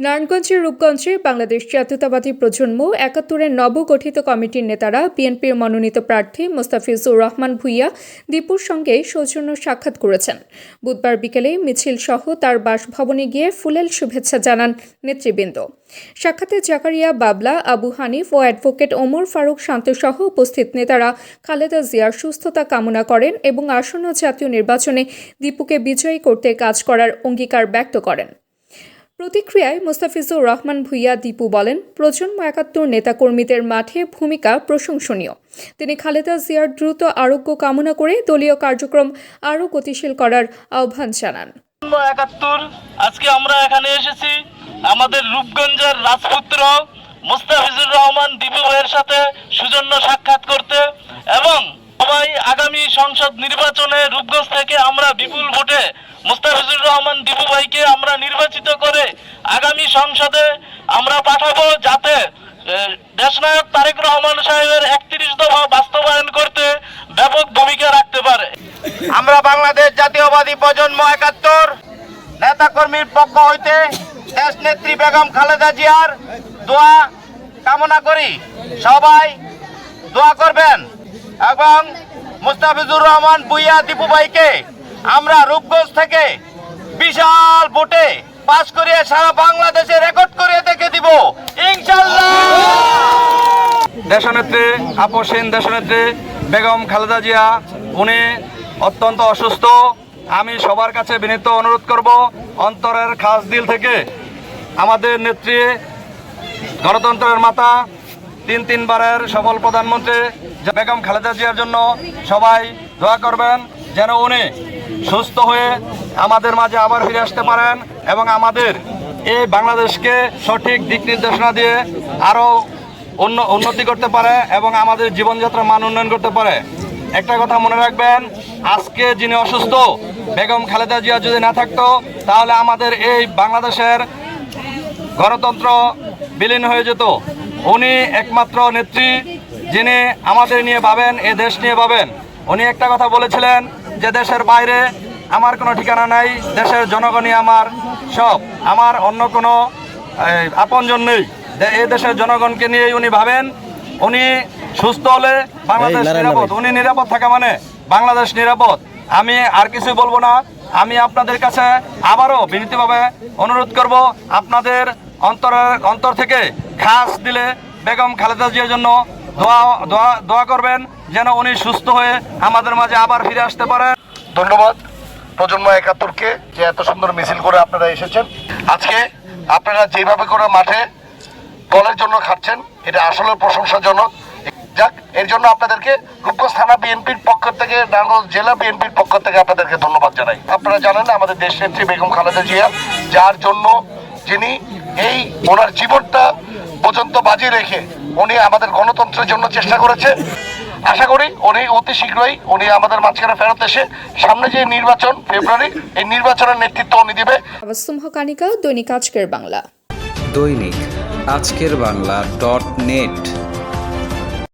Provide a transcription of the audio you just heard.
নারায়ণগঞ্জের রূপগঞ্জে বাংলাদেশ জাতীয়তাবাদী প্রজন্ম একাত্তরের নবগঠিত কমিটির নেতারা বিএনপির মনোনীত প্রার্থী মোস্তাফিজুর রহমান ভুইয়া দীপুর সঙ্গে সৌজন্য সাক্ষাৎ করেছেন। বুধবার বিকেলে মিছিল সহ তার বাসভবনে গিয়ে ফুলেল শুভেচ্ছা জানান নেতৃবৃন্দ। সাক্ষাতে জাকারিয়া বাবলা, আবু হানিফ ও অ্যাডভোকেট ওমর ফারুক শান্তসহ উপস্থিত নেতারা খালেদা জিয়ার সুস্থতা কামনা করেন এবং আসন্ন জাতীয় নির্বাচনে দীপুকে বিজয়ী করতে কাজ করার অঙ্গীকার ব্যক্ত করেন। প্রতিক্রিয়ায় মোস্তাফিজুর রহমান ভুইয়া দীপু বলেন, প্রজন্ম একাত্তর নেতাকর্মীদের মাঠে ভূমিকা প্রশংসনীয়। তিনি খালেদা জিয়ার দ্রুত আরোগ্য কামনা করে দলীয় কার্যক্রম আরও গতিশীল করার আহ্বান জানান। একাত্তর, আজকে আমরা এখানে এসেছি। আমাদের রূপগঞ্জের রাজপুত্র মুস্তাফিজুর রহমান দিবু ভাইয়ের সাথে সুজন্য সাক্ষাৎ করতে এবং সবাই আগামী সংসদ নির্বাচনে রূপগঞ্জ থেকে আমরা বিপুল ভোটে মুস্তাফিজুর রহমান দিবু ভাইকে আমরা নির্বাচিত করে আগামী সংসদে আমরা পাঠাবো যাতে দেশনায়ক তারেক রহমান সাহেবের একত্রিশ দফা বাস্তবায়ন করতে ব্যাপক ভূমিকা রাখতে পারে। আমরা বাংলাদেশ জাতীয়বাদী প্রজন্ম একাত্তর নেতা কর্মীর পক্ষ হইতে দেশ নেত্রী বেগম খালেদা জিয়ার দোয়া কামনা করি। সবাই দোয়া করবেন এবং মুস্তাফিজুর রহমান বুইয়া দীপু ভাইকে আমরা রূপগঞ্জ থেকে বিশাল ভোটে পাস করিয়ে সারা বাংলাদেশে রেকর্ড করিয়ে দেখে দিব। ইনশাল্লাহ! দেশনেত্রী আপসীন দেশনেত্রী, বেগম খালেদা জিয়া, উনি অত্যন্ত অসুস্থ। আমি সবার কাছে বিনীত অনুরোধ করব, অন্তরের খাস দিল থেকে আমাদের নেত্রী, গণতন্ত্রের মাতা, তিন তিনবারের সফল প্রধানমন্ত্রী, বেগম খালেদা জিয়ার জন্য সবাই দোয়া করবেন যেন উনি সুস্থ হয়ে আমাদের মাঝে আবার ফিরে আসতে পারেন এবং আমাদের এই বাংলাদেশকে সঠিক দিক নির্দেশনা দিয়ে আরও উন্ন- উন্নতি করতে পারে এবং আমাদের জীবনযাত্রার মান উন্নয়ন করতে পারে। একটা কথা মনে রাখবেন, আজকে যিনি অসুস্থ, বেগম খালেদা জিয়া যদি না থাকতো, তাহলে আমাদের এই বাংলাদেশের গণতন্ত্র বিলীন হয়ে যেত। উনি একমাত্র নেত্রী যিনি আমাদের নিয়ে ভাবেন, এ দেশ নিয়ে ভাবেন। উনি একটা কথা বলেছিলেন যে দেশের বাইরে আমার কোনো ঠিকানা নাই দেশের জনগণই আমার সব। আমার অন্য কোনো আপনজন নেই। এই দেশের জনগণকে নিয়েই উনি ভাবেন উনি সুস্থ হলে বাংলাদেশ নিরাপদ। উনি নিরাপদ থাকা মানে বাংলাদেশ নিরাপদ। আমি আর কিছু বলব না। আমি আপনাদের কাছে আবারও বিনীতভাবে অনুরোধ করব আপনাদের অন্তরের অন্তর থেকে খাস দিলে বেগম খালেদা জিয়ার জন্য দোয়া দোয়া দোয়া করবেন যেন উনি সুস্থ হয়ে আমাদের মাঝে আবার ফিরে আসতে পারেন ধন্যবাদ। প্রজন্ম একাত্তরকে যে এত সুন্দর মিছিল করে আপনারা এসেছেন। আজকে আপনারা যেভাবে করে মাঠে দলের জন্য খাচ্ছেন এটা আসলে প্রশংসাজনক। যাক, এর জন্য আপনাদেরকে রূপগঞ্জ থানা বিএনপির পক্ষ থেকে নারায়ণগঞ্জ জেলা বিএনপির পক্ষ থেকে আপনাদেরকে ধন্যবাদ জানাই। আপনারা জানেন আমাদের দেশ নেত্রী বেগম খালেদা জিয়া, যার জন্য যিনি এই ওনার জীবনটা পর্যন্ত বাজিয়ে রেখে উনি আমাদের গণতন্ত্রের জন্য চেষ্টা করেছে। আশা করি উনি অতি শীঘ্রই উনি আমাদের মাঝখানে ফেরত এসে সামনে যে নির্বাচন ফেব্রুয়ারি এই নির্বাচনের নেতৃত্ব উনি দিবে। আবাসুম হকানিকা দৈনিক আজকের বাংলা। দৈনিক আজকের বাংলা ডট নেট।